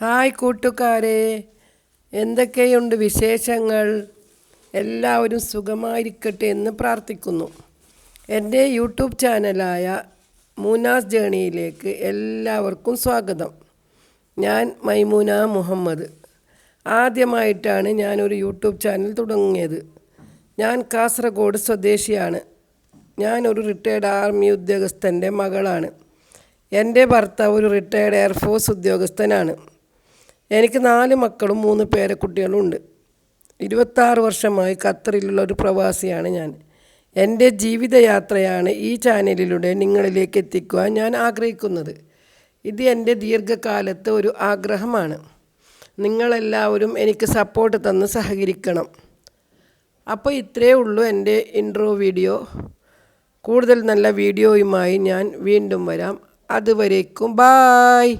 Hi കൂട്ടുകാരെ. എന്തൊക്കെയുണ്ട് വിശേഷങ്ങൾ? എല്ലാവരും സുഖമായിരിക്കട്ടെ എന്ന് പ്രാർത്ഥിക്കുന്നു. എന്റെ യൂട്യൂബ് ചാനലായ മൂനാസ് ജേണിയിലേക്ക് എല്ലാവർക്കും സ്വാഗതം. ഞാൻ മൈമൂന മുഹമ്മദ്. ആദ്യമായിട്ടാണ് ഞാനൊരു യൂട്യൂബ് ചാനൽ തുടങ്ങിയത്. ഞാൻ കാസർഗോഡ് സ്വദേശിയാണ്. ഞാനൊരു റിട്ടയർഡ് ആർമി ഉദ്യോഗസ്ഥന്റെ മകളാണ്. എന്റെ ഭർത്താവ് ഒരു റിട്ടയർഡ് എയർഫോഴ്സ് ഉദ്യോഗസ്ഥനാണ്. എനിക്ക് നാല് മക്കളും മൂന്ന് പേരക്കുട്ടികളും ഉണ്ട്. ഇരുപത്താറ് വർഷമായി ഖത്തറിലുള്ള ഒരു പ്രവാസിയാണ് ഞാൻ. എന്റെ ജീവിതയാത്രയാണ് ഈ ചാനലിലൂടെ നിങ്ങളിലേക്ക് എത്തിക്കുവാൻ ഞാൻ ആഗ്രഹിക്കുന്നത്. ഇത് എന്റെ ദീർഘകാലത്തെ ഒരു ആഗ്രഹമാണ്. നിങ്ങളെല്ലാവരും എനിക്ക് സപ്പോർട്ട് തന്ന് സഹകരിക്കണം. അപ്പോൾ ഇത്രയേ ഉള്ളൂ എന്റെ ഇൻട്രോ വീഡിയോ. കൂടുതൽ നല്ല വീഡിയോയുമായി ഞാൻ വീണ്ടും വരാം. അതുവരേക്കും ബായ്.